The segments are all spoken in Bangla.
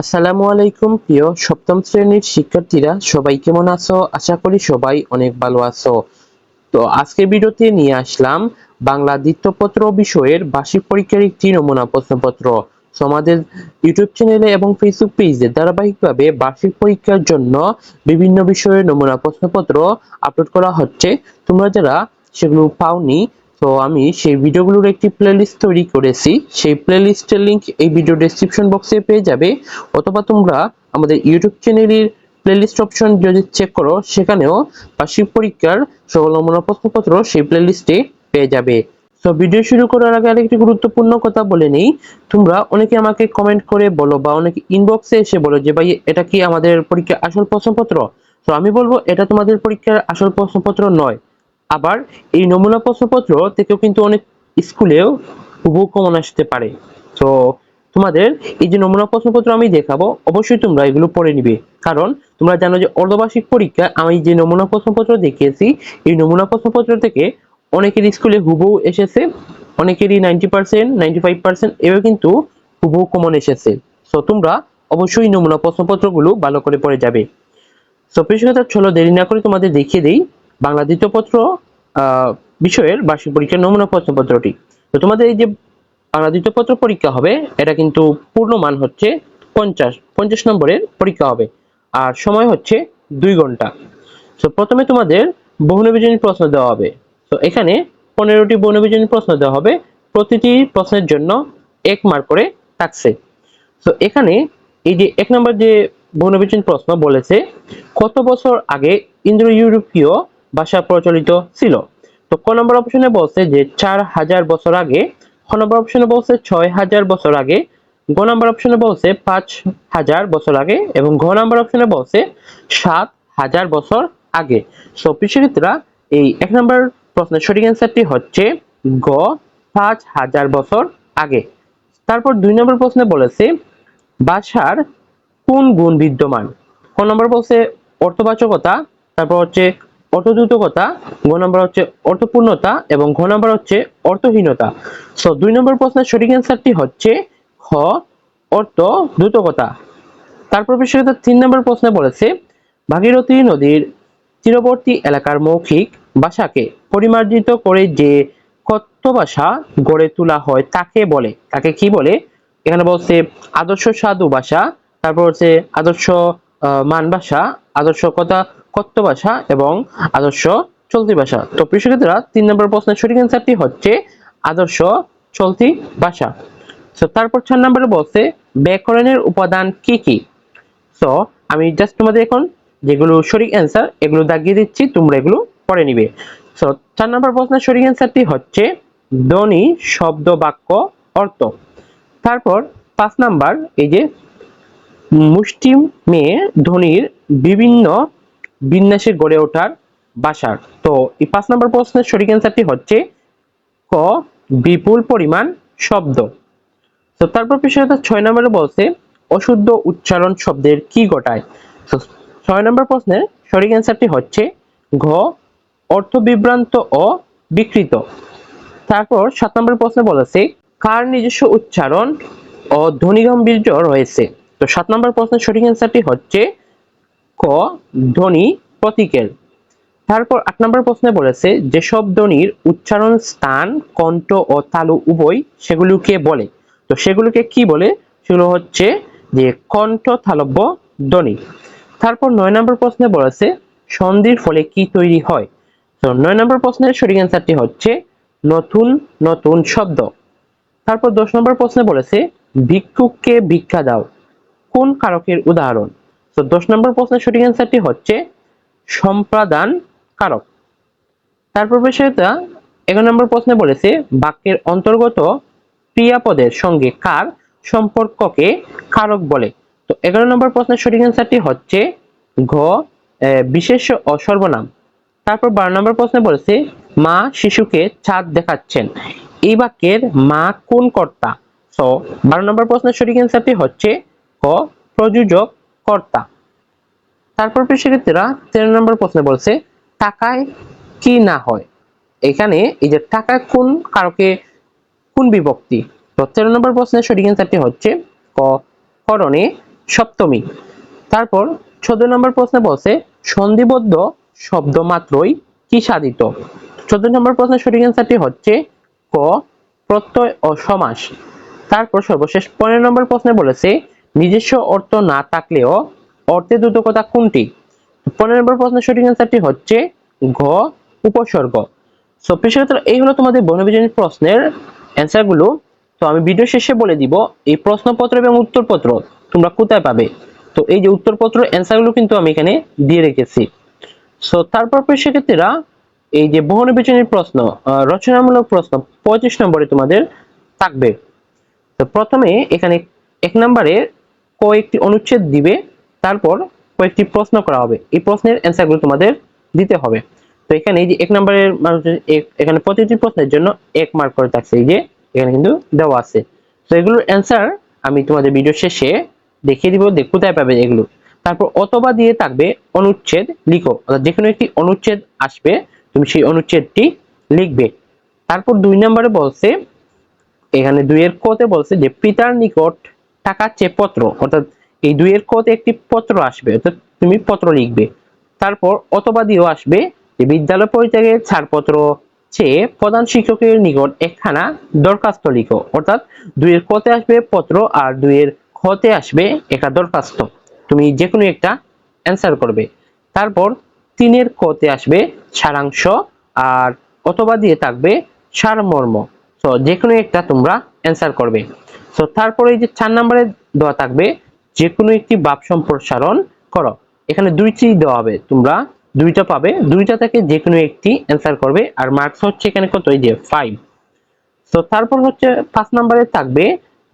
আসসালামু আলাইকুম, প্রিয় সপ্তম শ্রেণির শিক্ষার্থীরা, সবাই কেমন আছো? আশা করি সবাই অনেক ভালো আছো। তো আজকের ভিডিওতে নিয়ে আসলাম বাংলা দ্বিতীয়পত্র বিষয়ের বার্ষিক পরীক্ষার একটি নমুনা প্রশ্নপত্র। আমাদের ইউটিউব চ্যানেলে এবং ফেসবুক পেজে ধারাবাহিকভাবে বার্ষিক পরীক্ষার জন্য বিভিন্ন বিষয়ের নমুনা প্রশ্নপত্র আপলোড করা হচ্ছে। তোমরা যারা সেগুলো পাওনি তো আমি সেই ভিডিওগুলোর একটি প্লেলিস্ট তৈরি করেছি। সেই প্লেলিস্টের লিংক এই ভিডিও ডেসক্রিপশন বক্সে পেয়ে যাবে। অথবা তোমরা আমাদের ইউটিউব চ্যানেলের প্লেলিস্ট অপশন যদি চেক করো, সেখানেও বার্ষিক পরীক্ষার সকল নমুনা প্রশ্নপত্র সেই প্লেলিস্টে পেয়ে যাবে। তো ভিডিও শুরু করার আগে আরেকটি গুরুত্বপূর্ণ কথা বলে নেই। তোমরা অনেকে আমাকে কমেন্ট করে বলো বা অনেকে ইনবক্সে এসে বলো যে, ভাই, এটা কি আমাদের পরীক্ষার আসল প্রশ্নপত্র? তো আমি বলব, এটা তোমাদের পরীক্ষার আসল প্রশ্নপত্র নয়। আবার এই নমুনা প্রশ্নপত্র থেকেও কিন্তু অনেক স্কুলেও হুবহু কমন আসতে পারে। তো তোমাদের এই যে নমুনা প্রশ্নপত্র আমি দেখাবো, অবশ্যই তোমরা এগুলো পড়ে নিবে। কারণ তোমরা জানো যে অর্ধবার্ষিক পরীক্ষা, আমি যে নমুনা প্রশ্নপত্র দেখিয়েছি, এই নমুনা প্রশ্নপত্র থেকে অনেকের স্কুলে হুবহু এসেছে, অনেকেরই ninety percent, ninety five percent এও কিন্তু হুবহু কমন এসেছে। সো তোমরা অবশ্যই নমুনা প্রশ্নপত্রগুলো ভালো করে পড়ে যাবে। সো পেশাগত চলো দেরি না করে তোমাদের দেখিয়ে দিই। বাংলা দ্বিতীয় পত্র আহ, বিষয়ের বার্ষিক পরীক্ষার নমুনা প্রশ্নপত্রটি তো তোমাদের এই যে বাংলা দ্বিতীয় পত্র পরীক্ষা হবে এটা কিন্তু পূর্ণ মান হচ্ছে পঞ্চাশ পঞ্চাশ নম্বরের পরীক্ষা হবে। আর সময় হচ্ছে দুই ঘণ্টা। তো প্রথমে তোমাদের বহুনির্বাচনী প্রশ্ন দেওয়া হবে। তো এখানে পনেরোটি বহুনির্বাচনী প্রশ্ন দেওয়া হবে। প্রতিটি প্রশ্নের জন্য এক মার্ক করে থাকছে। তো এখানে এই যে এক নম্বর যে বহুনির্বাচনী প্রশ্ন বলেছে কত বছর আগে ইন্দ্রো ইউরোপীয় ভাষা প্রচলিত ছিল। তো ক নম্বর অপশনে বলছে যে, চার হাজার বছর আগে, খ নম্বর অপশনে বলছে ছয় হাজার বছর আগে, গ নম্বর অপশনে বলছে পাঁচ হাজার বছর আগে এবং ঘ নম্বর অপশনে বলছে সাত হাজার বছর আগে। সো শিক্ষার্থীরা এই এক নম্বর প্রশ্নের সঠিক অ্যান্সারটি হচ্ছে গ, পাঁচ হাজার বছর আগে। তারপর দুই নম্বর প্রশ্নে বলেছে ভাষার কোন গুণ বিদ্যমান? ক নম্বর বলছে অর্থবাচকতা, তারপর হচ্ছে অর্থদ্রুতকতা গ নম্বর হচ্ছে অর্থপূর্ণতা এবং ঘ নম্বর হচ্ছে অর্থহীনতা। সো দুই নম্বর প্রশ্নের সঠিক অ্যান্সারটি হচ্ছে খ, অর্থ দ্রুতকতা তারপর বিষয়টা তিন নম্বর প্রশ্নে বলেছে, ভাগীরথী নদীর তীরবর্তী এলাকার মৌখিক ভাষাকে পরিমার্জিত করে যে কথ্য ভাষা গড়ে তোলা হয় তাকে বলে। তাকে কি বলে? এখানে বলছে আদর্শ সাধু ভাষা, তারপর হচ্ছে আদর্শ মান ভাষা, আদর্শ কথা কথ্য ভাষা এবং আদর্শ চলতি ভাষা। তো কৃষকেরা তিন নম্বর প্রশ্নের সঠিক অ্যান্সারটি হচ্ছে আদর্শ চলতি ভাষা। তো তারপর চার নম্বরে বলছে, ব্যাকরণের উপাদান কি কি? সো আমি জাস্ট তোমাদের এখন যেগুলো সঠিক অ্যান্সার এগুলো দাগিয়ে দিচ্ছি, তোমরা এগুলো পড়ে নিবে। সো চার নম্বর প্রশ্নের সঠিক অ্যান্সারটি হচ্ছে ধ্বনি, শব্দ, বাক্য, অর্থ। তারপর পাঁচ নাম্বার, এই যে মুষ্টিম মেয়ে ধ্বনির বিভিন্ন বিন্যাসে গড়ে ওঠার বাসার। তো এই পাঁচ নম্বর প্রশ্নের সঠিক অ্যান্সারটি হচ্ছে ক, বিপুল পরিমাণ শব্দ। তো তারপর বিষয়টা ছয় নম্বরে বলছে, অশুদ্ধ উচ্চারণ শব্দের কি ঘটায়? তো ছয় নম্বর প্রশ্নের সঠিক অ্যান্সারটি হচ্ছে ঘ অর্থ বিভ্রান্ত ও বিকৃত। তারপর সাত নম্বর প্রশ্নে বলেছে, কার নিজস্ব উচ্চারণ ও ধ্বনি গাম্ভীর্য রয়েছে? তো সাত নম্বর প্রশ্নের সঠিক অ্যান্সারটি হচ্ছে ক, ধ্বনি, প্রতীকের। তারপর আট নম্বর প্রশ্নে বলেছে যেসব ধ্বনির উচ্চারণ, স্থান, কণ্ঠ ও তালু উভয় সেগুলোকে বলে। তো সেগুলোকে কি বলে? সেগুলো হচ্ছে যে কণ্ঠ তালব্য ধ্বনি। তারপর নয় নম্বর প্রশ্নে বলেছে সন্ধির ফলে কি তৈরি হয়? তো নয় নম্বর প্রশ্নের সঠিক অ্যান্সারটি হচ্ছে নতুন নতুন শব্দ। তারপর দশ নম্বর প্রশ্নে বলেছে ভিক্ষুককে ভিক্ষা দাও। কোন কারকের উদাহরণ? তো দশ নম্বর প্রশ্নের সঠিক অ্যান্সারটি হচ্ছে সম্প্রদান কারক। তারপর বিষয়টা এগারো নম্বর প্রশ্নে বলেছে, বাক্যের অন্তর্গত ক্রিয়াপদের সঙ্গে কার সম্পর্ককে কারক বলে? তো, এগারো নম্বর প্রশ্নের সঠিক অ্যান্সারটি হচ্ছে ঘ বিশেষ ও সর্বনাম। তারপর বারো নম্বর প্রশ্নে বলেছে, মা শিশুকে চাঁদ দেখাচ্ছেন। এই বাক্যের মা কোন কর্তা? তো, বারো নম্বর প্রশ্নের সঠিক অ্যান্সারটি হচ্ছে ক, প্রযোজক কর্তা। তারপর শিক্ষার্থীরা তেরো নম্বর প্রশ্নে বলছে, টাকায় কি না হয়? এখানে এই যে টাকা কোন কারকে, কোন বিভক্তি? তো তেরো নম্বর প্রশ্নের সঠিক অ্যান্সারটি হচ্ছে করণে সপ্তমী। তারপর চোদ্দ নম্বর প্রশ্নে বলছে, সন্ধিবদ্ধ শব্দ মাত্রই কি সাধিত? চোদ্দ নম্বর প্রশ্নের সঠিক অ্যান্সারটি হচ্ছে ক, প্রত্যয় ও সমাস। তারপর সর্বশেষ পনেরো নম্বর প্রশ্নে বলেছে নিজস্ব অর্থ না থাকলেও অর্থের দুদকতা কোনটি? পনেরো নম্বর প্রশ্নের সঠিক অ্যান্সারটি হচ্ছে ঘ, উপসর্গ। সো পেশাগত এই হলো তোমাদের বনবিজনের প্রশ্নের অ্যান্সারগুলো তো আমি ভিডিও শেষে বলে দিব এই প্রশ্নপত্র এবং উত্তরপত্র তোমরা কোথায় পাবে? তো এই যে উত্তরপত্র অ্যান্সারগুলো কিন্তু আমি এখানে দিয়ে রেখেছি। সো তারপর সেক্ষেত্রেরা এই যে বহু বিচনের প্রশ্ন রচনামূলক প্রশ্ন পঁয়ত্রিশ নম্বরে তোমাদের থাকবে। তো প্রথমে এখানে এক নম্বরে কয়েকটি অনুচ্ছেদ দিবে, তারপর কয়েকটি প্রশ্ন করা হবে। এই প্রশ্নের অ্যান্সারগুলো তোমাদের দিতে হবে। তো এখানে এই যে এক নম্বরের মানুষ এখানে প্রতিটি প্রশ্নের জন্য এক মার্ক করে থাকছে। এই যে এখানে কিন্তু দেওয়া আছে। তো এগুলোর অ্যান্সার আমি তোমাদের ভিডিও শেষে দেখিয়ে দিব দেখ কোথায় পাবে এগুলো। তারপর অথবা দিয়ে থাকবে অনুচ্ছেদ লিখো। অর্থাৎ যে কোনো একটি অনুচ্ছেদ আসবে, তুমি সেই অনুচ্ছেদটি লিখবে। তারপর দুই নম্বরে বলছে, এখানে দুইয়ের কতে বলছে যে, পিতার নিকট টাকা চেয়ে পত্র, অর্থাৎ এই দুইয়ের কতে একটি পত্র আসবে, অর্থাৎ তুমি পত্র লিখবে। তারপর অথবা দিয়েও আসবে যে বিদ্যালয় পরিত্যাগের ছাড়পত্র চেয়ে প্রধান শিক্ষকের নিকট একখানা দরখাস্ত লিখো, অর্থাৎ দুইয়ের কতে আসবে পত্র আর দুইয়ের খতে আসবে একটা দরখাস্ত। তুমি যে কোনো একটা অ্যান্সার করবে। তারপর তিনের কতে আসবে সারাংশ আর অথবা দিয়ে থাকবে সারমর্ম। তো যে কোনো একটা তোমরা অ্যান্সার করবে। তো তারপরে এই যে চার নম্বরে দেওয়া থাকবে যে কোনো একটি বাপ সম্প্রসারণ করো। এখানে দুইটি দেওয়া হবে তোমরা। দুইটা পাবে। দুইটা থেকে যে কোনো একটি অ্যান্সার করবে। আর মার্কস হচ্ছে এখানে কত? এই যে ফাইভ তো তারপর হচ্ছে পাঁচ নম্বরে থাকবে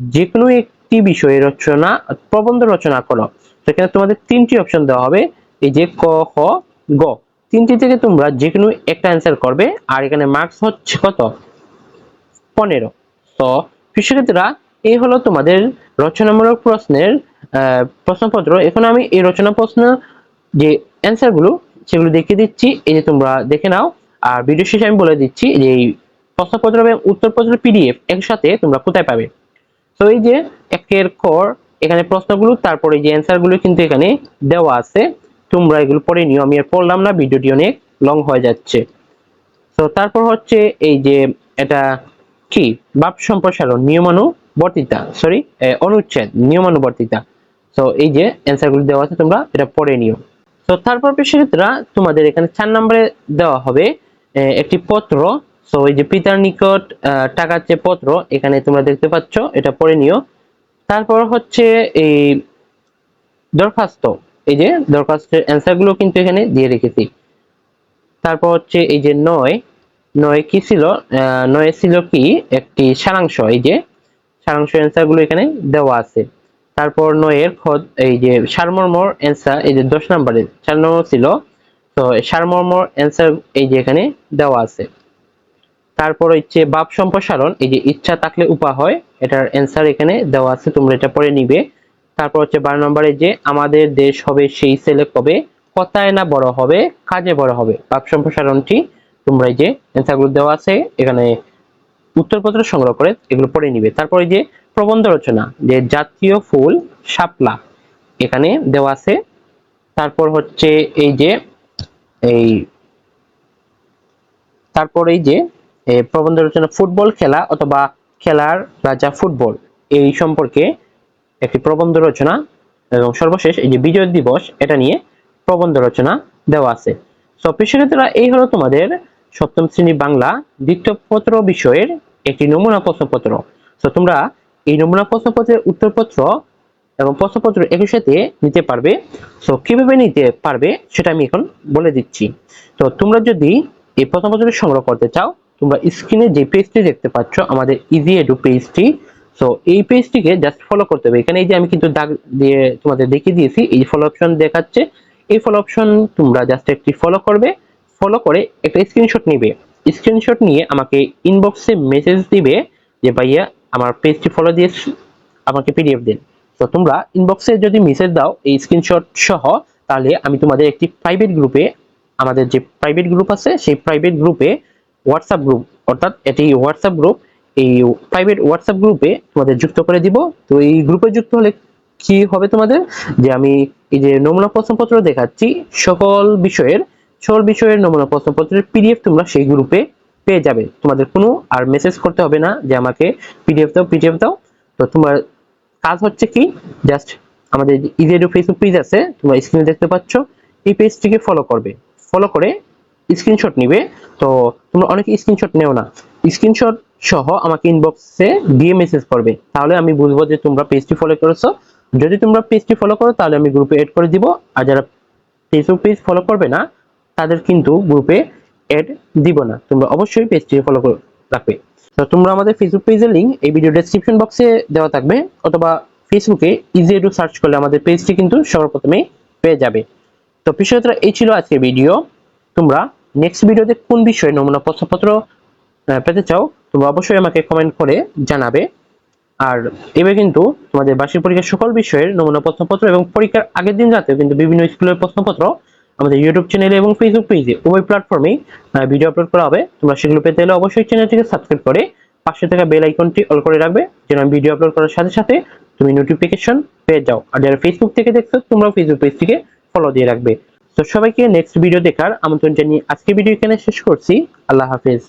যে কোনো একটি বিষয়ে রচনা, প্রবন্ধ রচনা করো। তো এখানে তোমাদের তিনটি অপশন দেওয়া হবে। এই যে ক, খ, গ। তিনটি থেকে তোমরা যে কোনো একটা অ্যান্সার করবে। আর এখানে মার্কস হচ্ছে কত? পনেরো। তো শিক্ষার্থীরা এই হলো তোমাদের রচনামূলক প্রশ্নের প্রশ্নপত্র। এখন আমি এই রচনা প্রশ্ন যে অ্যান্সারগুলো, সেগুলো দেখিয়ে দিচ্ছি। এই যে তোমরা দেখে নাও। আর ভিডিও শেষে আমি বলে দিচ্ছি যে এই প্রশ্নপত্র এবং উত্তরপত্র পিডিএফ একসাথে তোমরা কোথায় পাবে। তো এই যে একের পর এখানে প্রশ্নগুলো, তারপরে যে অ্যান্সারগুলো কিন্তু এখানে দেওয়া আছে, তোমরা এগুলো পড়ে নিও। আমি আর পড়লাম না, ভিডিওটি অনেক লং হয়ে যাচ্ছে। তো তারপর হচ্ছে এই যে এটা কি? বাপ সম্প্রসারণ নিয়মানুবর্তিতা সরি অনুচ্ছেদ, নিয়মানুবর্তিতা। তো এই যে অ্যান্সারগুলো দেওয়া আছে, তোমরা এটা পড়ে নিও। তো তারপর সেক্ষেত্রে তোমাদের এখানে চার নম্বরে দেওয়া হবে একটি পত্র। তো এই যে পিতার নিকট টাকার যে পত্র, এখানে তোমরা দেখতে পাচ্ছ, এটা পড়ে নিও। তারপর হচ্ছে এই দরখাস্ত। এই যে দরখাস্তের অ্যান্সারগুলো কিন্তু এখানে দিয়ে রেখেছি। তারপর হচ্ছে এই যে নয় নয় কি ছিল? নয় ছিল কি? একটি সারাংশ, এই যে সারাংশ অ্যান্সারগুলো এখানে দেওয়া আছে। তারপর নয়ের এই যে সারমর্মর অ্যান্সার এই যে দশ নম্বর ছিল, তো সারমর্মর অ্যান্সার এই যে এখানে দেওয়া আছে। তারপর হচ্ছে বাপ সম্প্রসারণ, এই যে ইচ্ছা থাকলে উপা হয়, এটার অ্যান্সার এখানে দেওয়া আছে, তোমরা এটা পড়ে নিবে। তারপর হচ্ছে বারো নম্বরে যে আমাদের দেশ হবে সেই ছেলে কবে কথায় না বড় হবে, কাজে বড় হবে। বাপ সম্প্রসারণটি তোমরা এই যে অ্যান্সারগুলো দেওয়া আছে, এখানে উত্তরপত্র সংগ্রহ করে এগুলো পড়ে নিবে। তারপর যে প্রবন্ধ রচনা, যে জাতীয় ফুল শাপলা, এখানে দেওয়া আছে। তারপর হচ্ছে এই যে, এই তারপর এই যে প্রবন্ধ রচনা, ফুটবল খেলা অথবা খেলার রাজা ফুটবল, এই সম্পর্কে একটি প্রবন্ধ রচনা এবং সর্বশেষ এই যে বিজয় দিবস, এটা নিয়ে প্রবন্ধ রচনা দেওয়া আছে। তো শিক্ষার্থীরা এই হলো তোমাদের সপ্তম শ্রেণি বাংলা দ্বিতীয় পত্র বিষয়ের একটি নমুনা প্রশ্নপত্র। তো তোমরা এই নমুনা প্রশ্নপত্রের উত্তরপত্র এবং প্রশ্নপত্র একই সাথে নিতে পারবে। তো কীভাবে নিতে পারবে সেটা আমি এখন বলে দিচ্ছি। তো তোমরা যদি এই প্রশ্নপত্রটি সংগ্রহ করতে চাও, তোমরা স্ক্রিনে যে পেজটি দেখতে পাচ্ছ, আমাদের ইজি এডু পেজটি তো এই পেজটিকে জাস্ট ফলো করতে হবে। এখানে এই যে আমি কিন্তু দাগ দিয়ে তোমাদের দেখিয়ে দিয়েছি, এই ফলো অপশন দেখাচ্ছে, এই ফলো অপশন তোমরা জাস্ট একটি ফলো করবে। ফলো করে একটা স্ক্রিনশট নিবে। স্ক্রিনশট নিয়ে আমাকে ইনবক্সে মেসেজ দিবে যে, ভাইয়া, আমার পেজটি ফলো দিয়ে আমাকে পিডিএফ দিন। তো তোমরা ইনবক্সে যদি মেসেজ দাও এই স্ক্রিনশট সহ, তাহলে আমি তোমাদের একটি প্রাইভেট গ্রুপে আমাদের যে প্রাইভেট গ্রুপ আছে, সেই প্রাইভেট গ্রুপে হোয়াটসঅ্যাপ গ্রুপ অর্থাৎ এটি হোয়াটসঅ্যাপ গ্রুপ এই প্রাইভেট হোয়াটসঅ্যাপ গ্রুপে তোমাদের যুক্ত করে দিব। তো এই গ্রুপে যুক্ত হলে কি হবে তোমাদের? যে আমি এই যে নমুনা প্রশ্নপত্র দেখাচ্ছি, সকল বিষয়ের সকল বিষয়ের নমুনা প্রশ্নপত্রের পিডিএফ তোমরা সেই গ্রুপে পেয়ে যাবে। তোমাদের কোনো আর মেসেজ করতে হবে না যে আমাকে পিডিএফ দাও পিডিএফ দাও। তো তোমার কাজ হচ্ছে কি? জাস্ট আমাদের ইজেডু ফেসবুক পেজ আছে, তোমরা স্ক্রিনে দেখতে পাচ্ছ, এই পেজটিকে ফলো করবে। ফলো করে স্ক্রিনশট নিবে। তো তোমরা অনেকে স্ক্রিনশট নেও না। স্ক্রিনশট সহ আমাকে ইনবক্সে দিয়ে মেসেজ করবে। তাহলে আমি বুঝব যে তোমরা পেজটি ফলো করেছ। যদি তোমরা পেজটি ফলো করো, তাহলে আমি গ্রুপে এড করে দিব। আর যারা ফেসবুক পেজ ফলো করবে না তাদের কিন্তু গ্রুপে এড দিব না। তোমরা অবশ্যই পেজটি ফলো করে রাখবে। তো তোমরা আমাদের ফেসবুক পেজের লিংক এই ভিডিও ডেসক্রিপশন বক্সে দেওয়া থাকবে, অথবা ফেসবুকে ইজি এডু সার্চ করলে আমাদের পেজটি কিন্তু সর্বপ্রথমে পেয়ে যাবে। তো বিষয়টা এই ছিল আজকের ভিডিও তোমরা নেক্সট ভিডিওতে কোন বিষয়ে নমুনা প্রশ্নপত্র পেতে চাও, তোমরা অবশ্যই আমাকে কমেন্ট করে জানাবে। আর এবার কিন্তু তোমাদের বার্ষিক পরীক্ষার সকল বিষয়ের নমুনা প্রশ্নপত্র এবং পরীক্ষার আগের দিন রাতেও কিন্তু বিভিন্ন স্কুলের প্রশ্নপত্র আমাদের ইউটিউব চ্যানেলে এবং ফেসবুক পেজে উভয় প্ল্যাটফর্মে ভিডিও আপলোড করা হবে। তোমরা সেগুলো পেতে হলে অবশ্যই চ্যানেলটিকে সাবস্ক্রাইব করে পাশে থাকা বেল আইকনটি অল করে রাখবে, যেন আমি ভিডিও আপলোড করার সাথে সাথে তুমি নোটিফিকেশন পেয়ে যাও। আর যারা ফেসবুক থেকে দেখছ, তোমরাও ফেসবুক পেজটিকে ফলো দিয়ে রাখবে। তো সবাইকে নেক্সট ভিডিও দেখার আমন্ত্রণ জানিয়ে আজকে ভিডিও এখানে শেষ করছি। আল্লাহ হাফেজ।